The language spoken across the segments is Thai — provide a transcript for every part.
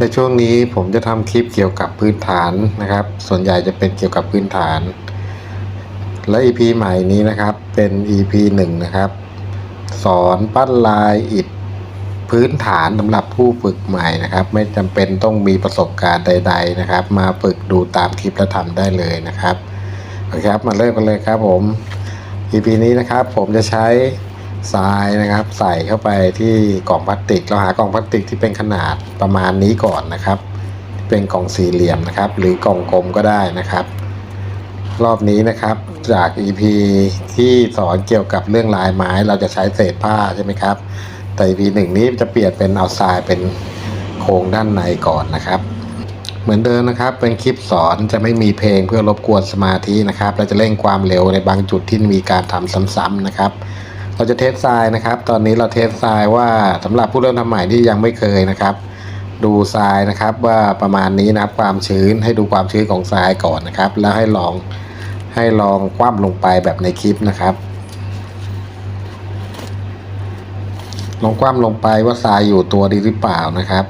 ในช่วงนี้ผมจะทำคลิปเกี่ยวกับพื้นฐานนะครับ ส่วนใหญ่จะเป็นเกี่ยวกับพื้นฐาน และ EP ใหม่นี้นะครับเป็น EP หนึ่งนะครับ สอนปั้นลายอิฐพื้นฐานสำหรับผู้ฝึกใหม่นะครับ ไม่จำเป็นต้องมีประสบการณ์ใด ๆนะครับ มาฝึกดูตามคลิปแล้วทำได้เลยนะครับโอเคครับมาเริ่มกันเลยครับผม EP นี้นะครับผมจะใช้ ทรายนะครับ ใส่เข้าไปที่กล่องพลาสติก เราหากล่องพลาสติกที่เป็นขนาดประมาณนี้ก่อนนะครับ เป็นกล่องสี่เหลี่ยมนะครับ หรือกล่องกลมก็ได้นะครับ รอบนี้นะครับจาก EP ที่สอนเกี่ยวกับเรื่องลายไม้เราจะใช้เศษผ้าใช่ไหมครับ แต่ EP หนึ่งนี้จะเปลี่ยนเป็นเอาทรายเป็นโครงด้านในก่อนนะครับ เหมือนเดิมนะครับ เป็นคลิปสอนจะไม่มีเพลงเพื่อรบกวนสมาธินะครับ และจะเร่งความเร็วในบางจุดที่มีการทำซ้ำๆนะครับ เราจะเทสทรายนะครับ ตอนนี้เราเทสทรายว่าสำหรับผู้เริ่มทำใหม่ที่ยังไม่เคยนะครับ ดูทรายนะครับว่าประมาณนี้นะครับความชื้นให้ดูความชื้นของทรายก่อนนะครับ แล้วให้ลองให้ลองคว่ำลงไปแบบในคลิปนะครับ ลองคว่ำลงไปว่าทรายอยู่ตัวดีหรือเปล่านะครับ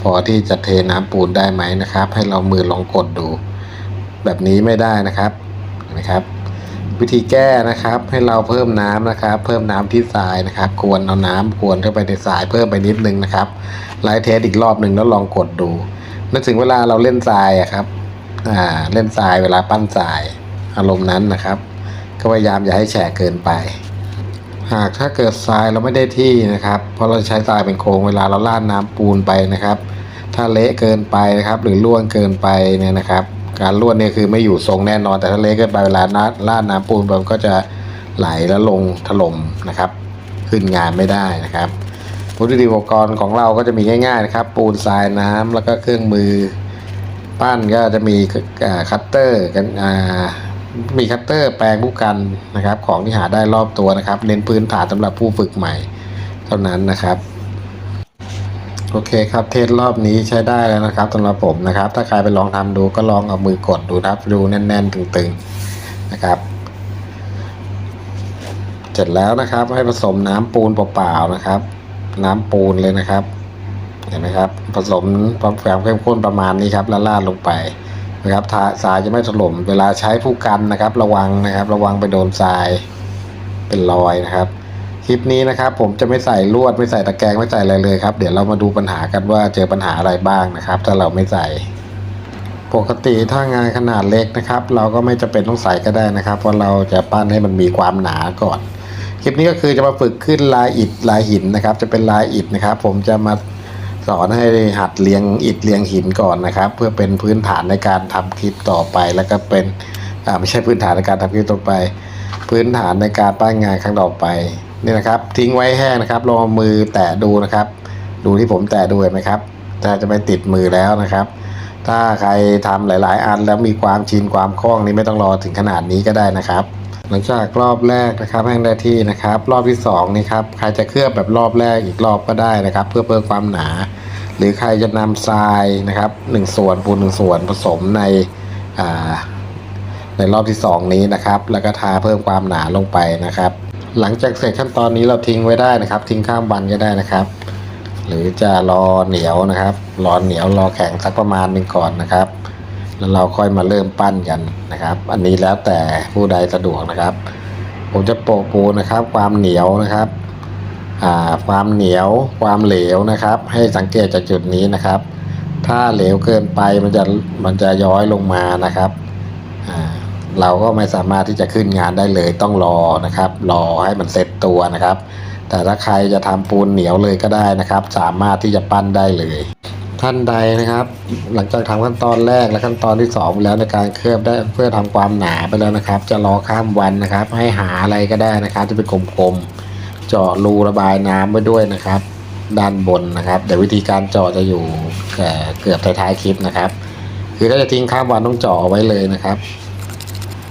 พอที่จะเทน้ำปูนได้ไหมนะครับ ให้เรามือลองกดดู แบบนี้ไม่ได้นะครับนะครับ วิธีแก้นะครับ ให้เราเพิ่มน้ำนะครับ เพิ่มน้ำที่ทรายนะครับ ควรเอาน้ำควรเข้าไปในทรายเพิ่มไปนิดนึงนะครับไลท์เทสอีกรอบหนึ่งแล้วลองกดดูนึกถึงเวลาเราเล่นทรายอะครับอ่าเล่นทรายเวลาปั้นทรายอารมณ์นั้นนะครับ ก็พยายามอย่าให้แฉะเกินไป หากถ้าเกิดทรายเราไม่ได้ที่นะครับ เพราะเราใช้ทรายเป็นโครงเวลาเราราดน้ำปูนไปนะครับ ถ้าเละเกินไปนะครับ หรือร่วนเกินไปเนี่ยนะครับ การร่วนเนี่ยคือไม่อยู่ทรงแน่นอน แต่ถ้าเละเกินไปเวลาราดราดน้ำปูนมันก็จะไหลแล้วลงถล่มนะครับ ขึ้นงานไม่ได้นะครับวัตถุดิบอุปกรณ์ของเราก็จะมีง่ายๆนะครับ ปูนทรายน้ำแล้วก็เครื่องมือ ปั้นก็จะมีอ่าคัตเตอร์กันมีคัตเตอร์แปรงผู้กันนะครับ ของที่หาได้รอบตัวนะครับ เน้นพื้นฐานสำหรับผู้ฝึกใหม่ เท่านั้นนะครับ โอเคครับเทสรอบนี้ใช้ได้แล้วนะครับสำหรับผมนะครับ ถ้าใครไปลองทำดูก็ลองเอามือกดดูนะครับดูแน่นๆ ตึงๆนะครับ เสร็จแล้วนะครับให้ผสมน้ำปูนเปล่าๆนะครับ น้ำปูนเลยนะครับ เห็นไหมครับ ผสมความแฝงเข้มข้นประมาณนี้ครับแล้วราดลงไปนะครับทาทรายจะไม่ถล่มเวลาใช้ผู้กันนะครับ ระวังนะครับ ระวังไปโดนทรายเป็นรอยนะครับ ลิปนี้นะครับ ผมจะไม่ใส่ลวดไม่ใส่ตะแกรงไม่ใส่อะไรเลยครับ เดี๋ยวเรามาดูปัญหากันว่าเจอปัญหาอะไรบ้างนะครับ ถ้าเราไม่ใส่ ปกติถ้างานขนาดเล็กนะครับ เราก็ไม่จำเป็นต้องใส่ก็ได้นะครับ เพราะเราจะปั้นให้มันมีความหนาก่อน คลิปนี้ก็คือจะมาฝึกขึ้นลายอิฐลายหินนะครับ จะเป็นลายอิฐนะครับ ผมจะมาสอนให้หัดเรียงอิฐเรียงหินก่อนนะครับ เพื่อเป็นพื้นฐานในการทำคลิปต่อไป แล้วก็เป็นไม่ใช่พื้นฐานในการทำคลิปต่อไป พื้นฐานในการปั้นงานครั้งต่อไป นี่นะครับทิ้งไว้แห้งนะครับลองมือแตะดูนะครับ ดูที่ผมแตะดูเห็นไหมครับจะจะไม่ติดมือแล้วนะครับ ถ้าใครทำหลาย ๆ อันแล้วมีความชินความคล่องนี่ไม่ต้องรอถึงขนาดนี้ก็ได้นะครับ หลังจากรอบแรกนะครับแห้งได้ที่นะครับ รอบที่สองนี่ครับใครจะเคลือบแบบรอบแรกอีกรอบก็ได้นะครับ เพื่อเพิ่มความหนา หรือใครจะนำทรายนะครับหนึ่งส่วนปูนหนึ่งส่วนผสมในอ่าในรอบที่สองนี้นะครับ แล้วก็ทาเพิ่มความหนาลงไปนะครับ หลังจากเสร็จขั้นตอนนี้เราทิ้งไว้ได้นะครับ ทิ้งข้ามวันก็ได้นะครับ หรือจะรอเหนียวนะครับ รอเหนียวรอแข็งสักประมาณหนึ่งก่อนนะครับ แล้วเราค่อยมาเริ่มปั้นกันนะครับ อันนี้แล้วแต่ผู้ใดสะดวกนะครับ ผมจะโปะปูนะครับ ความเหนียวนะครับความเหนียวความเหลวนะครับ ให้สังเกตจากจุดนี้นะครับ ถ้าเหลวเกินไปมันจะมันจะย้อยลงมานะครับอ่า เราก็ไม่สามารถที่จะขึ้นงานได้เลยต้องรอนะครับ รอให้มันเซ็ตตัวนะครับ แต่ถ้าใครจะทำปูนเหนียวเลยก็ได้นะครับ สามารถที่จะปั้นได้เลยท่านใดนะครับ หลังจากทำขั้นตอนแรกและขั้นตอนที่สองแล้วในการเคลือบได้เพื่อทำความหนาไปแล้วนะครับ จะรอข้ามวันนะครับ ให้หาอะไรก็ได้นะครับที่เป็นกลมๆเจาะรูระบายน้ำไว้ด้วยนะครับ ด้านบนนะครับเดี๋ยววิธีการเจาะจะอยู่เกือบท้ายๆคลิปนะครับ คือถ้าจะทิ้งข้ามวันต้องเจาะเอาไว้เลยนะครับ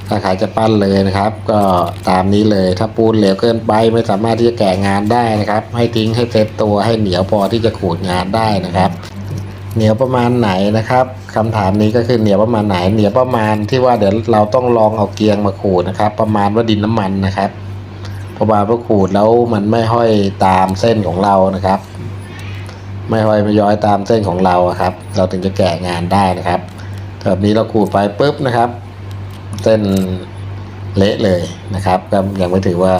ถ้าใครจะปั้นเลยนะครับ ก็ตามนี้เลยถ้าปูนเหลวเกินไปไม่สามารถที่จะแกะงานได้นะครับ ให้ทิ้งให้เซ็ตตัวให้เหนียวพอที่จะขูดงานได้นะครับเหนียวประมาณไหนนะครับคำถามนี้ก็คือเหนียวประมาณไหนเหนียวประมาณที่ว่าเดี๋ยวเราต้องลองเอาเกียงมาขูดนะครับ ประมาณว่าดินน้ำมันนะครับประมาณว่าขูดแล้วมันไม่ห้อยตามเส้นของเรานะครับ ไม่ห้อยไม่ย้อยตามเส้นของเราครับ เราถึงจะแกะงานได้นะครับแบบนี้เราขูดไปปุ๊บนะครับ เส้นเละเลยนะครับก็ยังไม่ถือว่า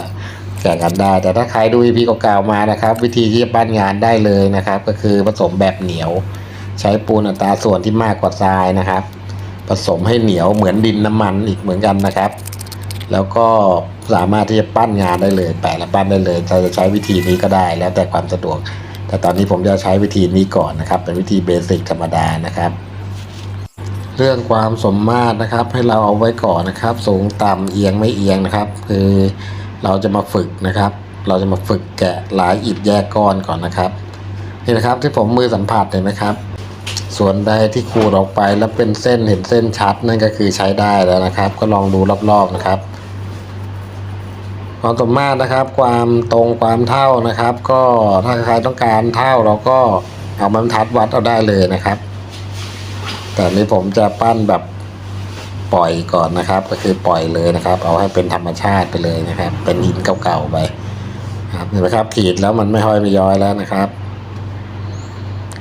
แกะกันได้ แต่ถ้าใครดู EP เก่าๆมานะครับ วิธีที่จะปั้นงานได้เลยนะครับ ก็คือผสมแบบเหนียว ใช้ปูนอัตราส่วนที่มากกว่าทรายนะครับ ผสมให้เหนียวเหมือนดินน้ำมันอีกเหมือนกันนะครับ แล้วก็สามารถที่จะปั้นงานได้เลย แปะและปั้นได้เลยเราจะใช้วิธีนี้ก็ได้ แล้วแต่ความสะดวก แต่ตอนนี้ผมจะใช้วิธีนี้ก่อนนะครับ เป็นวิธีเบสิกธรรมดานะครับ เรื่องความสมมาตรนะครับ ให้เราเอาไว้ก่อนนะครับ สูงต่ำเอียงไม่เอียงนะครับ คือเราจะมาฝึกนะครับ เราจะมาฝึกแกะหลายอิฐแยกก้อนก่อนนะครับนี่นะครับที่ผมมือสัมผัสเห็นไหมครับ ส่วนใดที่ขูดออกไปแล้วเป็นเส้นเห็นเส้นชัดนั่นก็คือใช้ได้แล้วนะครับ ก็ลองดูรอบๆนะครับความสมมาตรนะครับ ความตรงความเท่านะครับ ก็ถ้าใครต้องการเท่าเราก็เอาบรรทัดวัดเอาได้เลยนะครับ แต่อันนี้ผมจะปั้นแบบปล่อยก่อนนะครับ ก็คือปล่อยเลยนะครับ เอาให้เป็นธรรมชาติไปเลยนะครับ เป็นหินเก่าๆไปครับเห็นไหมครับ ขีดแล้วมันไม่ห้อยไม่ย้อยแล้วนะครับ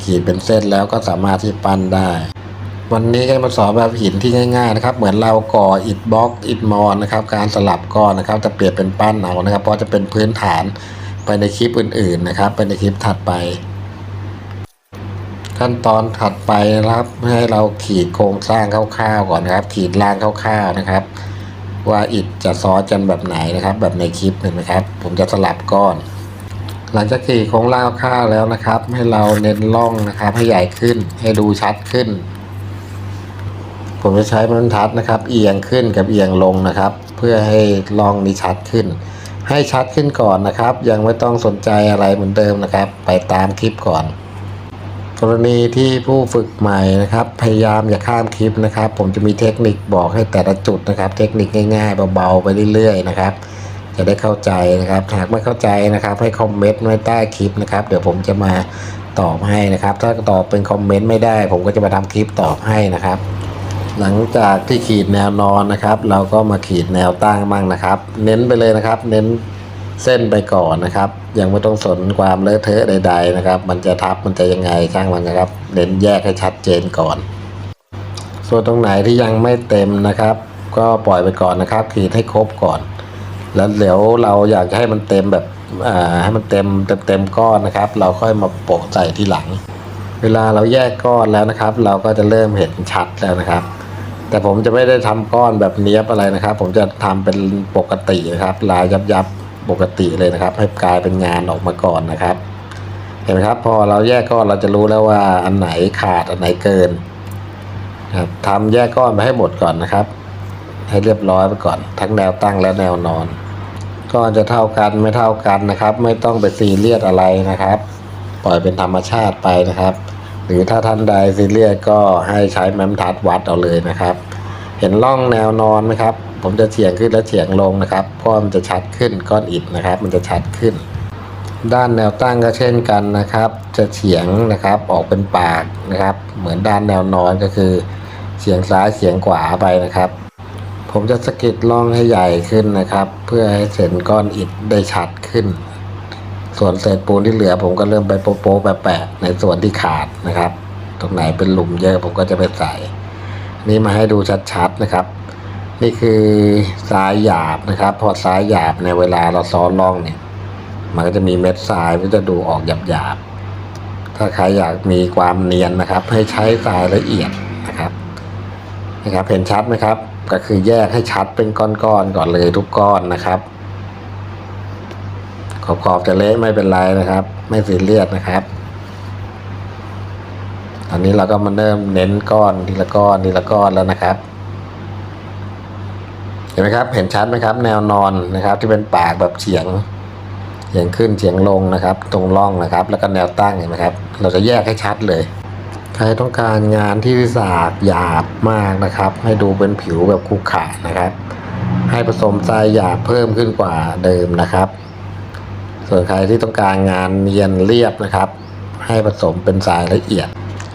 ขีดเป็นเส้นแล้วก็สามารถที่ปั้นได้ วันนี้ก็มาสอนแบบหินที่ง่ายๆนะครับ เหมือนเราก่ออิฐบล็อกอิฐมอนนะครับ การสลับก้อนนะครับ จะเปลี่ยนเป็นปั้นเอานะครับ เพราะจะเป็นพื้นฐานไปในคลิปอื่น ๆนะครับ ไปในคลิปถัดไป ขั้นตอนถัดไปนะครับให้เราขีดโครงสร้างคร่าวๆก่อนนะครับ ขีดล่างคร่าวๆนะครับ ว่าอิฐจะซ้อนกันแบบไหนนะครับ แบบในคลิปเห็นไหมครับ ผมจะสลับก้อน หลังจากขีดโครงล่างคร่าวแล้วนะครับ ให้เราเน้นร่องนะครับ ให้ใหญ่ขึ้นให้ดูชัดขึ้น ผมจะใช้บรรทัดนะครับ เอียงขึ้นกับเอียงลงนะครับ เพื่อให้ร่องนี้ชัดขึ้น ให้ชัดขึ้นก่อนนะครับ ยังไม่ต้องสนใจอะไรเหมือนเดิมนะครับ ไปตามคลิปก่อน กรณีที่ผู้ฝึกใหม่นะครับ พยายามอย่าข้ามคลิปนะครับ ผมจะมีเทคนิคบอกให้แต่ละจุดนะครับ เทคนิคง่ายๆเบาๆไปเรื่อยๆนะครับ จะได้เข้าใจนะครับหากไม่เข้าใจนะครับ ให้คอมเมนต์ไว้ใต้คลิปนะครับ เดี๋ยวผมจะมาตอบให้นะครับ ถ้าตอบเป็นคอมเมนต์ไม่ได้ ผมก็จะมาทำคลิปตอบให้นะครับ หลังจากที่ขีดแนวนอนนะครับ เราก็มาขีดแนวตั้งบ้างนะครับ เน้นไปเลยนะครับ เน้น เส้นไปก่อนนะครับ ยังไม่ต้องสนความเลอะเทอะใด ๆ นะครับ มันจะทับมันจะยังไงช่างมันนะครับเน้นแยกให้ชัดเจนก่อน ส่วนตรงไหนที่ยังไม่เต็มนะครับ ก็ปล่อยไปก่อนนะครับขีดให้ครบก่อน แล้วเดี๋ยวเราอยากจะให้มันเต็มแบบอ่าให้มันเต็มเต็มก้อนนะครับ เราค่อยมาโปะใส่ที่หลัง เวลาเราแยกก้อนแล้วนะครับ เราก็จะเริ่มเห็นชัดแล้วนะครับแต่ผมจะไม่ได้ทำก้อนแบบเนี้ยบอะไรนะครับ ผมจะทำเป็นปกตินะครับ ลายยับยับ ปกติเลยนะครับ ให้กลายเป็นงานออกมาก่อนนะครับ เห็นไหมครับ พอเราแยกก้อนเราจะรู้แล้วว่าอันไหนขาดอันไหนเกินครับทำแยกก้อนไปให้หมดก่อนนะครับ ให้เรียบร้อยไปก่อน ทั้งแนวตั้งและแนวนอนก็จะเท่ากันไม่เท่ากันนะครับ ไม่ต้องไปซีเรียสอะไรนะครับ ปล่อยเป็นธรรมชาติไปนะครับ หรือถ้าท่านใดซีเรียสก็ให้ใช้แมมทัดวัดเอาเลยนะครับ เห็นร่องแนวนอนไหมครับ ผมจะเฉียงขึ้นและเฉียงลงนะครับก้อนมันจะชัดขึ้นก้อนอิฐนะครับ มันจะชัดขึ้น ด้านแนวตั้งก็เช่นกันนะครับ จะเฉียงนะครับออกเป็นปากนะครับ เหมือนด้านแนวนอนก็คือเฉียงซ้ายเฉียงขวาไปนะครับ ผมจะสะกิดร่องให้ใหญ่ขึ้นนะครับ เพื่อให้เห็นก้อนอิฐได้ชัดขึ้น ส่วนเศษปูนที่เหลือ ผมก็เริ่มไปโป๊ะแปะในส่วนที่ขาดนะครับ ตรงไหนเป็นหลุมเยอะผมก็จะไปใส่ นี่มาให้ดูชัดๆนะครับ นี่คือทรายหยาบนะครับ พอทรายหยาบในเวลาเราซ้อนร่องเนี่ย มันก็จะมีเม็ดทรายมันจะดูออกหยาบๆถ้าใครอยากมีความเนียนนะครับ ให้ใช้ทรายละเอียดนะครับนะครับเห็นชัดไหมครับ ก็คือแยกให้ชัดเป็นก้อนๆก่อนเลยทุกก้อนนะครับขอบๆจะเละไม่เป็นไรนะครับ ไม่ซีเรียสนะครับ ตอนนี้เราก็มาเริ่มเน้นก้อนทีละก้อนทีละก้อนแล้วนะครับ เห็นไหมครับ เห็นชัดไหมครับ แนวนอนนะครับ ที่เป็นปากแบบเฉียงเฉียงขึ้นเฉียงลงนะครับ ตรงร่องนะครับ แล้วก็แนวตั้งเห็นไหมครับ เราจะแยกให้ชัดเลย ใครต้องการงานที่สากหยาบมากนะครับ ให้ดูเป็นผิวแบบคุกขานะครับ ให้ผสมทรายหยาบเพิ่มขึ้นกว่าเดิมนะครับ ส่วนใครที่ต้องการงานเนียนเรียบนะครับ ให้ผสมเป็นทรายละเอียด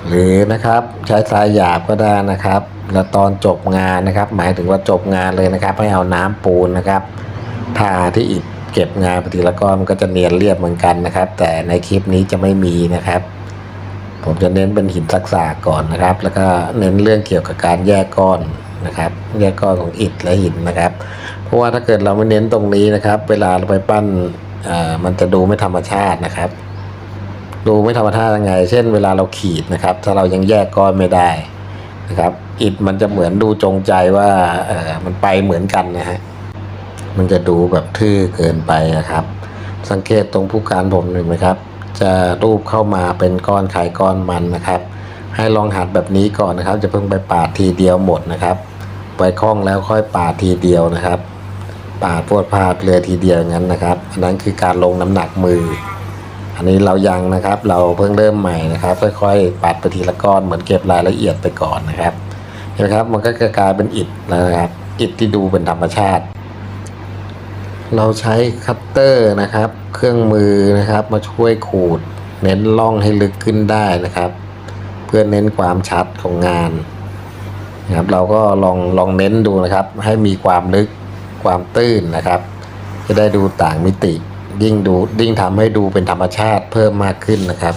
หรือนะครับใช้ทรายหยาบก็ได้นะครับ แล้วตอนจบงานนะครับ หมายถึงว่าจบงานเลยนะครับให้เอาน้ำปูนนะครับทาที่อิฐเก็บงานปฏิละก้อนมันก็จะเนียนเรียบเหมือนกันนะครับ แต่ในคลิปนี้จะไม่มีนะครับ ผมจะเน้นเป็นหินซักษาก่อนนะครับ แล้วก็เน้นเรื่องเกี่ยวกับการแยกก้อนนะครับ แยกก้อนของอิฐและหินนะครับ เพราะว่าถ้าเกิดเราไม่เน้นตรงนี้นะครับ เวลาเราไปปั้นอ่ามันจะดูไม่ธรรมชาตินะครับ ดูไม่ธรรมชาติยังไง เช่นเวลาเราขีดนะครับ ถ้าเรายังแยกก้อนไม่ได้นะครับ อิฐมันจะเหมือนดูจงใจว่าเออมันไปเหมือนกันนะฮะ มันจะดูแบบทื่อเกินไปนะครับ สังเกตตรงผู้การผมหนึ่งไหมครับ จะรูปเข้ามาเป็นก้อนไข่ก้อนมันนะครับ ให้ลองหัดแบบนี้ก่อนนะครับ จะเพิ่งไปปาดทีเดียวหมดนะครับไปคล้องแล้วค่อยปาดทีเดียวนะครับ ปาดพวดพาดเรือทีเดียวงั้นนะครับ อันนั้นคือการลงน้ำหนักมือ อันนี้เรายังนะครับ เราเพิ่งเริ่มใหม่นะครับ ค่อยๆปาดไปทีละก้อนเหมือนเก็บรายละเอียดไปก่อนนะครับเห็นไหมครับมันก็จะกลายเป็นอิฐนะครับ อิฐที่ดูเป็นธรรมชาติ เราใช้คัตเตอร์นะครับ เครื่องมือนะครับมาช่วยขูด เน้นล่องให้ลึกขึ้นได้นะครับ เพื่อเน้นความชัดของงานนะครับเราก็ลองลองเน้นดูนะครับ ให้มีความลึกความตื้นนะครับ จะได้ดูต่างมิติ ยิ่งดูยิ่งทำให้ดูเป็นธรรมชาติเพิ่มมากขึ้นนะครับ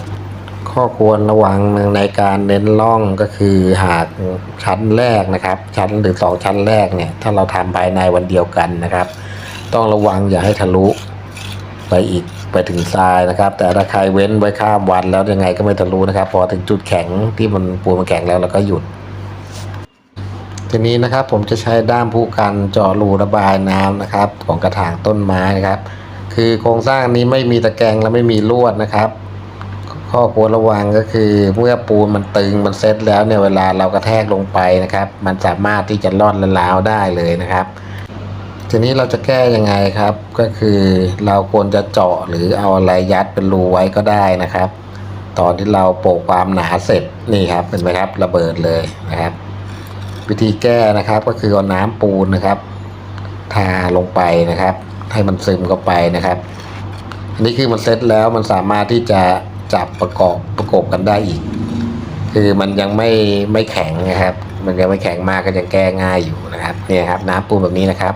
ข้อควรระวังในการเน้นล่องก็คือหากชั้นแรกนะครับ ชั้นหรือสองชั้นแรกเนี่ยถ้าเราทำภายในวันเดียวกันนะครับ ต้องระวังอย่าให้ทะลุไปอีกไปถึงทรายนะครับ แต่ถ้าใครเว้นไว้ข้ามวันแล้วยังไงก็ไม่ทะลุนะครับ พอถึงจุดแข็งที่มันปูนมันแข็งแล้วเราก็หยุดทีนี้นะครับผมจะใช้ด้ามผู้กันเจาะรูระบายน้ำนะครับ ของกระถางต้นไม้นะครับ คือโครงสร้างนี้ไม่มีตะแกรงและไม่มีลวดนะครับ ข้อควรระวังก็คือเมื่อปูนมันตึงมันเซ็ตแล้วเนี่ยเวลาเรากระแทกลงไปนะครับ มันสามารถที่จะรอนและลาวได้เลยนะครับ ทีนี้เราจะแก้ยังไงครับ ก็คือเราควรจะเจาะหรือเอาอะไรยัดเป็นรูไว้ก็ได้นะครับ ตอนที่เราโปะความหนาเสร็จนี่ครับเห็นไหมครับระเบิดเลยนะครับ วิธีแก้นะครับก็คือเอาน้ำปูนนะครับทาลงไปนะครับ ให้มันซึมเข้าไปนะครับ อันนี้คือมันเซตแล้วมันสามารถที่จะจับประกอบประกบกันได้อีก คือมันยังไม่ไม่แข็งนะครับ มันยังไม่แข็งมากก็ยังแก้ง่ายอยู่นะครับเนี่ยครับ น้ำปูนแบบนี้นะครับ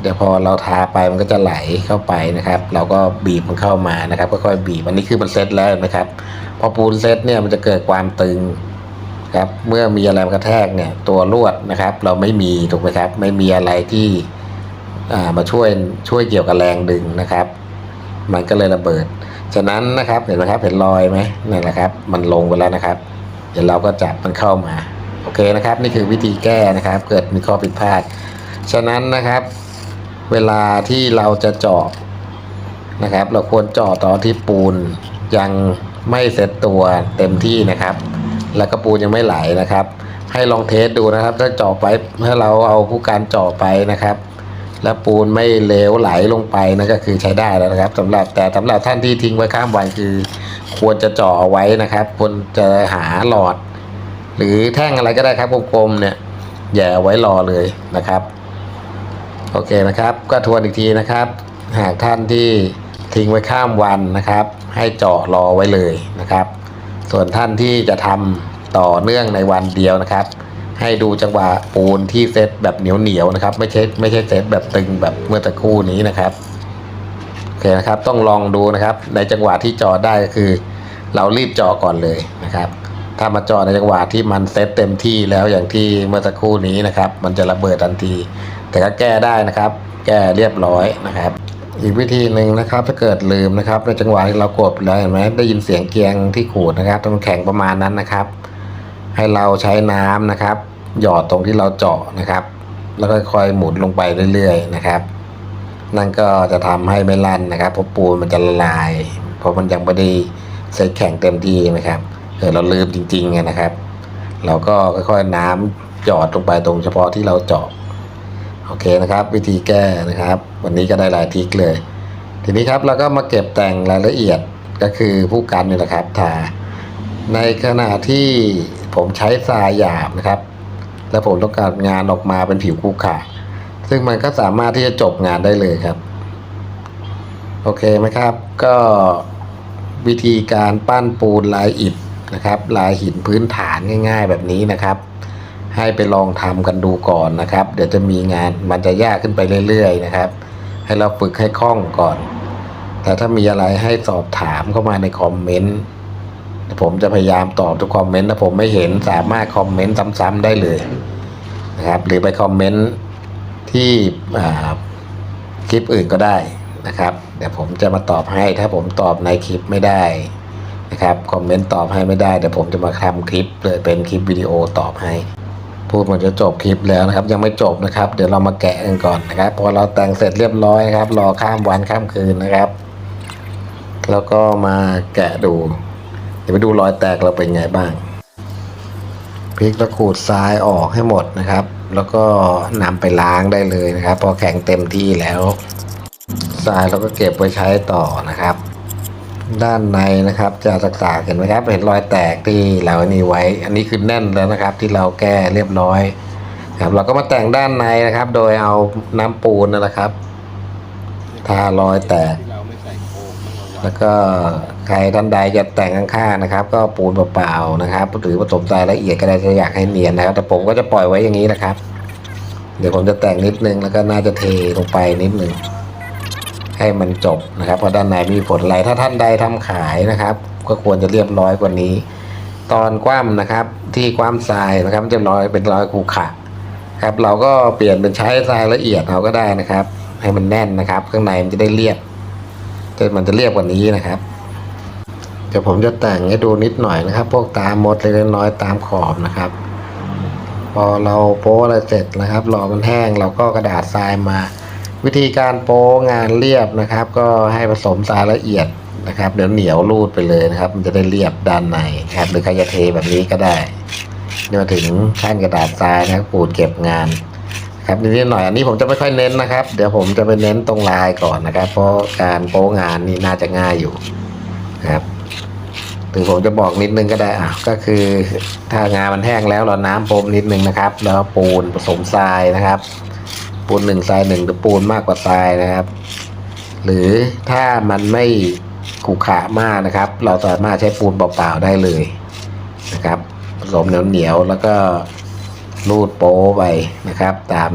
เดี๋ยวพอเราทาไปมันก็จะไหลเข้าไปนะครับ เราก็บีบมันเข้ามานะครับค่อยๆบีบอันนี้คือมันเซตแล้วนะครับพอปูนเซตเนี่ยมันจะเกิดความตึงครับเมื่อมีอะไรกระแทกเนี่ยตัวลวดนะครับ เราไม่มีถูกไหมครับ ไม่มีอะไรที่ มาช่วยช่วยเกี่ยวกับแรงดึงนะครับ มันก็เลยระเบิด ฉะนั้นนะครับเห็นไหมครับเห็นรอยไหมนี่แหละครับ มันลงไปแล้วนะครับ เดี๋ยวเราก็จับมันเข้ามาโอเคนะครับ นี่คือวิธีแก้นะครับ เกิดมีข้อผิดพลาด ฉะนั้นนะครับ เวลาที่เราจะเจาะนะครับ เราควรเจาะตอนที่ปูนยังไม่เซ็ตตัวเต็มที่นะครับ แล้วก็ปูนยังไม่ไหลนะครับ ให้ลองเทสดูนะครับ ถ้าเจาะไปถ้าเราเอาผู้การเจาะไปนะครับ แล้วปูนไม่เลวไหลลงไปนั่นก็คือใช้ได้แล้วนะครับสำหรับแต่สำหรับท่านที่ทิ้งไว้ข้ามวันคือ ควรจะเจาะไว้นะครับควรจะหาหลอด หรือแท่งอะไรก็ได้ครับกลมๆเนี่ยแย่ไว้รอเลยนะครับ โอเคนะครับ ก็ทวนอีกทีนะครับ หากท่านที่ทิ้งไว้ข้ามวันนะครับ ให้เจาะรอไว้เลยนะครับ ส่วนท่านที่จะทำต่อเนื่องในวันเดียวนะครับ ให้ดูจังหวะปูนที่เซตแบบเหนียวเหนียวๆนะครับ ไม่ใช่ไม่ใช่เซตแบบตึงแบบเมื่อตะคู่นี้นะครับโอเคนะครับ ต้องลองดูนะครับ ในจังหวะที่จาะได้ก็คือ เรารีบจาะก่อนเลยนะครับ ถ้ามาจาะในจังหวะที่มันเซตเต็มที่แล้วอย่างที่เมื่อสักครู่นี้นะครับ มันจะระเบิดทันที แต่ก็แก้ได้นะครับ แก้เรียบร้อยนะครับอีกวิธีหนึ่งนะครับถ้าเกิดลืมนะครับในจังหวะที่เรากดแล้วเห็นไหมได้ยินเสียงเกียงที่ขูดนะครับต้องแข็งประมาณนั้นนะครับ ให้เราใช้น้ำนะครับ หยอดตรงที่เราเจาะนะครับ แล้วค่อยๆหมุนลงไปเรื่อยๆนะครับ นั่นก็จะทำให้ไม่ลั่นนะครับเพราะปูนมันจะละลาย เพราะมันยังไม่ได้เซตแข็งเต็มที่นะครับเออเราลืมจริงๆไงนะครับ เราก็ค่อยๆน้ำหยอดลงไปตรงเฉพาะที่เราเจาะโอเคนะครับ วิธีแก้นะครับ วันนี้ก็ได้หลายทิกเลย ทีนี้ครับเราก็มาเก็บแต่งรายละเอียดก็คือผู้กันนี่แหละครับทาในขณะที่ ผมใช้ทรายหยาบนะครับ แล้วผมต้องการงานออกมาเป็นผิวคู่ขาซึ่งมันก็สามารถที่จะจบงานได้เลยครับ โอเคไหมครับ ก็วิธีการปั้นปูนลายอิฐนะครับ ลายหินพื้นฐานง่าย ๆ แบบนี้นะครับ ให้ไปลองทำกันดูก่อนนะครับ เดี๋ยวจะมีงานมันจะยากขึ้นไปเรื่อย ๆ นะครับ ให้เราฝึกให้คล่องก่อน แต่ถ้ามีอะไรให้สอบถามเข้ามาในคอมเมนต์ ผมจะพยายามตอบทุกคอมเมนต์ถ้าผมไม่เห็นสามารถคอมเมนต์ซ้ำๆได้เลยนะครับ หรือไปคอมเมนต์ที่คลิปอื่นก็ได้นะครับเดี๋ยวผมจะมาตอบให้ถ้าผมตอบในคลิปไม่ได้นะครับคอมเมนต์ตอบให้ไม่ได้เดี๋ยวผมจะมาทำคลิปเลยเป็นคลิปวิดีโอตอบให้ พูดเหมือนจะจบคลิปแล้วนะครับ ยังไม่จบนะครับ เดี๋ยวเรามาแกะกันก่อนนะครับพอเราแต่งเสร็จเรียบร้อยครับ รอข้ามวันข้ามคืนนะครับ แล้วก็มาแกะดู เดี๋ยวไปดูรอยแตกเราเป็นไงบ้างพลิกตะขูดทรายออกให้หมดนะครับ แล้วก็นำไปล้างได้เลยนะครับ พอแข็งเต็มที่แล้วทรายเราก็เก็บไว้ใช้ต่อนะครับ ด้านในนะครับจะสักๆเห็นไหมครับเห็นรอยแตกที่เรานี่ไว้ อันนี้คือแน่นแล้วนะครับ ที่เราแก้เรียบร้อยครับเราก็มาแต่งด้านในนะครับ โดยเอาน้ำปูนนะครับ ทารอยแตก แล้วก็ใครท่านใดจะแต่งข้างๆนะครับ ก็ปูนเปล่าๆนะครับหรือผสมทรายละเอียดก็ได้ถ้าอยากให้เนียนนะครับ แต่ผมก็จะปล่อยไว้อย่างนี้นะครับ เดี๋ยวผมจะแต่งนิดนึงแล้วก็น่าจะเทลงไปนิดนึงให้มันจบนะครับเพราะด้านในมีผลอะไรถ้าท่านใดทำขายนะครับ ก็ควรจะเรียบร้อยกว่านี้ ตอนคว่ำนะครับ ที่คว่ำทรายนะครับมันจะรอยเป็นรอยขรุขระครับ เราก็เปลี่ยนเป็นใช้ทรายละเอียดเอาก็ได้นะครับ ให้มันแน่นนะครับ ข้างในมันจะได้เรียบ จะมันจะเรียบกว่านี้นะครับ เดี๋ยวผมจะแต่งให้ดูนิดหน่อยนะครับ พวกตามมดเล็กน้อยตามขอบนะครับ พอเราโป๊อะไรเสร็จนะครับรอมันแห้งเราก็กระดาษทรายมา วิธีการโป๊งานเรียบนะครับ ก็ให้ผสมทรายละเอียดนะครับ เดี๋ยวเหนียวรูดไปเลยนะครับ มันจะได้เรียบด้านในครับหรือใครจะเทแบบนี้ก็ได้นี่มาถึงขั้นกระดาษทรายนะครับขูดเก็บงาน ครับนิดหน่อยอันนี้ผมจะไม่ค่อยเน้นนะครับ เดี๋ยวผมจะไปเน้นตรงลายก่อนนะครับ เพราะการโป๊งานนี่น่าจะง่ายอยู่ครับถึงผมจะบอกนิดนึงก็ได้อะก็คือถ้างานมันแห้งแล้วเราน้ำพรมนิดนึงนะครับ แล้วปูนผสมทรายนะครับ ปูนหนึ่งทรายหนึ่งหรือปูนมากกว่าทรายนะครับ หรือถ้ามันไม่ขรุขระมากนะครับ เราสามารถใช้ปูนเปล่าๆได้เลยนะครับ ผสมเหนียวๆแล้วก็ รูดโป๊ไปนะครับ ตาม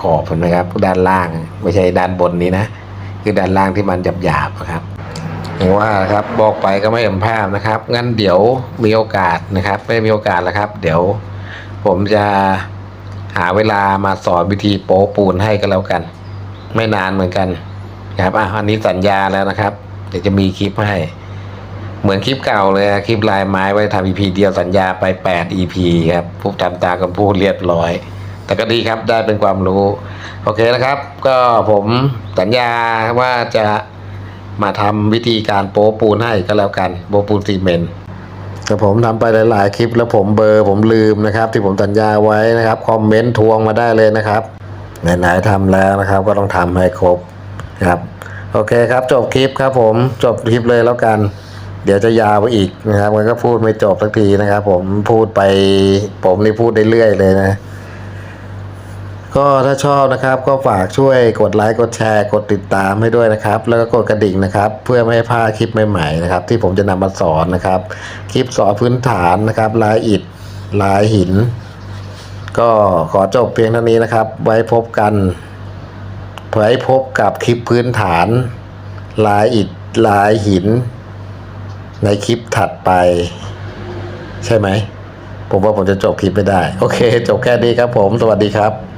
ขอบเห็นไหมครับ ด้านล่างไม่ใช่ด้านบนนี้นะ คือด้านล่างที่มันหยาบๆนะครับอย่างว่าครับบอกไปก็ไม่เห็นภาพนะครับ งั้นเดี๋ยวมีโอกาสนะครับ ไม่มีโอกาสแล้วครับ เดี๋ยวผมจะหาเวลามาสอนวิธีโป๊ปูนให้ก็แล้วกัน ไม่นานเหมือนกันครับอะอันนี้สัญญาแล้วนะครับ เดี๋ยวจะมีคลิปให้ เหมือนคลิปเก่าเลยคลิปลายไม้ไว้ทำ EP เดียวสัญญาไป 8 EP ครับพูดตามตากันพูดเรียบร้อย แต่ก็ดีครับได้เป็นความรู้ โอเคนะครับ ก็ผมสัญญาว่าจะมาทำวิธีการโป๊ปูนให้ก็แล้วกันโป๊ปูนซีเมนต์แต่ผมทำไปหลาย ๆ คลิปแล้วผมเบอร์ผมลืมนะครับ ที่ผมสัญญาไว้นะครับคอมเมนต์ทวงมาได้เลยนะครับไหนๆทำแล้วนะครับ ก็ต้องทำให้ครบครับ โอเคครับ จบคลิปครับผมจบคลิปเลยแล้วกัน เดี๋ยวจะยาวไปอีกนะครับ มันก็พูดไม่จบสักทีนะครับ ผมพูดไป ผมนี่พูดได้เรื่อยเลยนะ ก็ถ้าชอบนะครับ ก็ฝากช่วยกดไลค์กดแชร์ กดติดตามให้ด้วยนะครับ แล้วก็กดกระดิ่งนะครับ เพื่อไม่ให้พลาดคลิปใหม่ๆนะครับ ที่ผมจะนำมาสอนนะครับ คลิปสอนพื้นฐานนะครับ ลายอิฐลายหิน ก็ขอจบเพียงเท่านี้นะครับ ไว้พบกันไว้พบกับคลิปพื้นฐาน ลายอิฐลายหิน ในคลิปถัดไป ใช่ไหม ผมว่าผมจะจบคลิปไม่ได้ โอเค จบแค่นี้ครับผม สวัสดีครับ